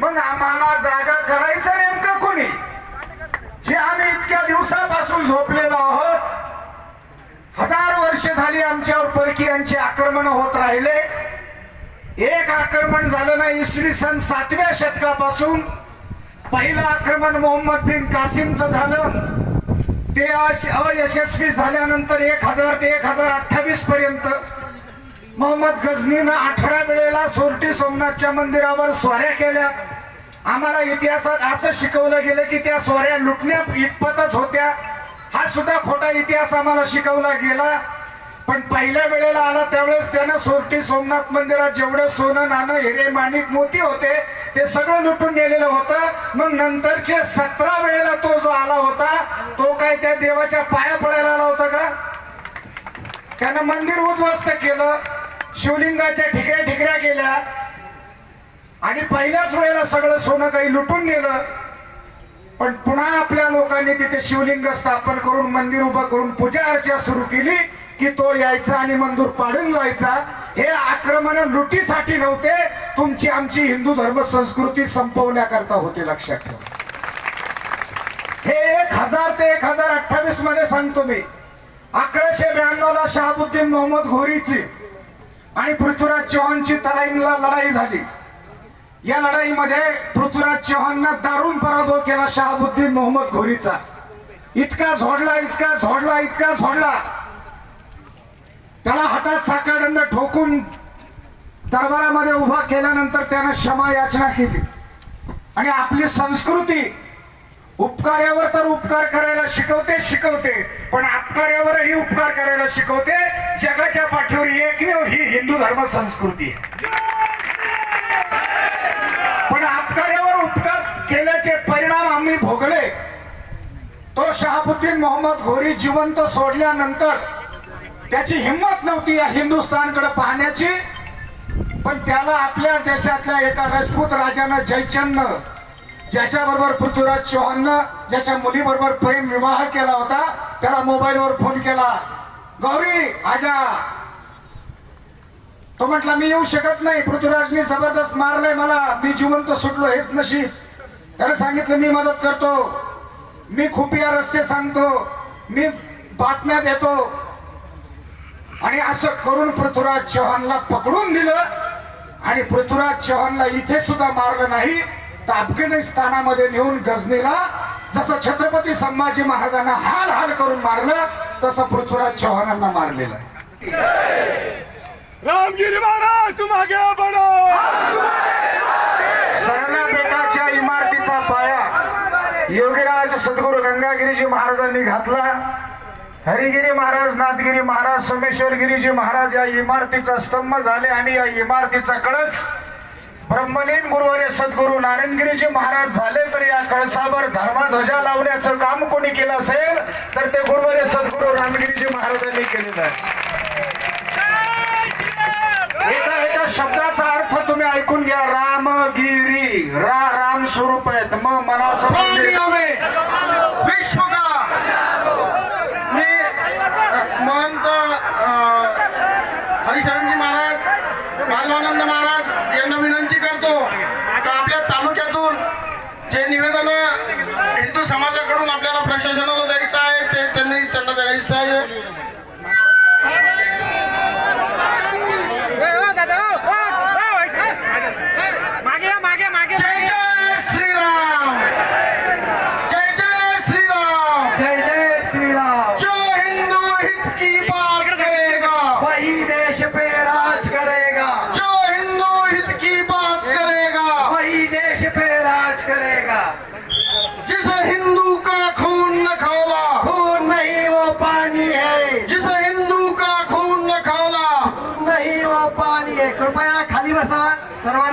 मग आम्हाला जागा करायचं नेमकं कोणी? जे आम्ही इतक्या दिवसापासून झोपलेलो आहोत हजार वर्ष झाली आमच्यावर परकीयांचे आक्रमण होत राहिले. एक आक्रमण झालं नाही इसवी सन सातव्या शतकापासून. पहिलं आक्रमण मोहम्मद बिन कासिमचं झालं. ते अयशस्वी झाल्यानंतर एक हजार ते एक हजार अठ्ठावीस पर्यंत मोहम्मद गझनीनं अठरा वेळेला सोरटी सोमनाथच्या मंदिरावर स्वाऱ्या केल्या. आम्हाला इतिहासात असं शिकवलं गेलं की त्या स्वाऱ्या लुटण्या इतपतच होत्या. हा सुद्धा खोटा इतिहास आम्हाला शिकवला गेला. पण पहिल्या वेळेला आला त्यावेळेस त्यानं सोरटी सोमनाथ मंदिरात जेवढं सोनं नाणं हिरे माणिक मोती होते ते सगळं लुटून नेलेलं होतं. मग नंतरचे सतरा वेळेला तो जो आला होता तो काय त्या देवाच्या पाया पडायला आला होता का? त्यानं मंदिर उद्ध्वस्त केलं. शिवलिंगाच्या ठिकऱ्या ठिकऱ्या केल्या आणि पहिल्याच वेळेला सगळं सोनं काही लुटून नेलं. पण पुन्हा आपल्या लोकांनी तिथे शिवलिंग स्थापन करून मंदिर उभं करून पूजा अर्चा सुरू केली की तो यायचा आणि मंदिर पाडून जायचा. हे आक्रमण लुटीसाठी नव्हते तुमची आमची हिंदू धर्म संस्कृती संपवण्याकरता होते लक्षात ठेवा. हे एक हजार ते एक हजार अठ्ठावीसमध्ये सांगतो मी. अकराशे ब्याण्णव ला शहाबुद्दीन मोहम्मद घोरीची आणि पृथ्वीराज चौहानची तराईला लढाई झाली. या लढाईमध्ये पृथ्वीराज चौहानना दारुण पराभव केला शहाबुद्दीन मोहम्मद घोरीचा इतका झोडला इतका झोडला इतका झोडला. त्याला हातात साखळदंड ठोकून दरबारामध्ये उभा केल्यानंतर त्यानं क्षमा याचना केली. आणि आपली संस्कृती उपकार्यावर तर उपकार करायला शिकवते शिकवते. पण अपकार्यावरही उपकार करायला शिकवते. जगाच्या पाठीवर एकमेव ही हिंदू धर्म संस्कृती आहे. पण अपकार्यावर उपकार केल्याचे परिणाम आम्ही भोगले. तो शहाबुद्दीन मोहम्मद घोरी जिवंत सोडल्यानंतर त्याची हिंमत नव्हती या हिंदुस्थानकडे पाहण्याची. पण त्याला आपल्या देशातल्या एका राजपूत राजानं जयचंद ज्याच्याबरोबर पृथ्वीराज चौहाननं ज्याच्या मुलीबरोबर प्रेम विवाह केला होता त्याला मोबाईलवर फोन केला. गौरी आजा. तो म्हटला मी येऊ शकत नाही. पृथ्वीराजने जबरदस्त मारलंय मला. मी जिवंत सुटलो हेच नशीब. त्याने सांगितलं मी मदत करतो. मी खुपिया रस्ते सांगतो. मी बातम्या देतो. आणि असं करून पृथ्वीराज चौहानला पकडून दिलं. आणि पृथ्वीराज चौहानला इथे सुद्धा मारलं नाही. अफगाणिस्तानामध्ये नेऊन गजनीला जसं छत्रपती संभाजी महाराजांना हाल हाल करून मारलं तसं पृथ्वीराज चौहानांना मारलेलं आहे. रामगिरी महाराज तुम आगे बढ़ो. सरना बेटाच्या इमारतीचा पाया. योगीराज सद्गुरू गंगागिरीजी महाराजांनी घातला. हरिगिरी महाराज नाथगिरी महाराज सोमेश्वरगिरीजी महाराज या इमारतीचा स्तंभ झाले आणि या इमारतीचा कळस ब्रह्मलीन गुरुवारे सद्गुरु नारायणगिरीजी महाराज झाले तर या कळसावर धर्माध्वजा लावण्याचं काम कोणी केलं असेल तर ते गुरुवारे सद्गुरु रामगिरीजी महाराजांनी केलेलं आहे. शब्दाचा अर्थ तुम्ही ऐकून घ्या. रामगिरी रा राम स्वरूप आहेत. मग मनाचं विश्व मी महंत हरिशरणजी महाराज माधवानंद महाराज यांना विनंती जे निवेदन हिंदू समाजाकडून आपल्याला प्रशासनाला द्यायचं आहे ते त्यांनी त्यांना द्यायचं आहे.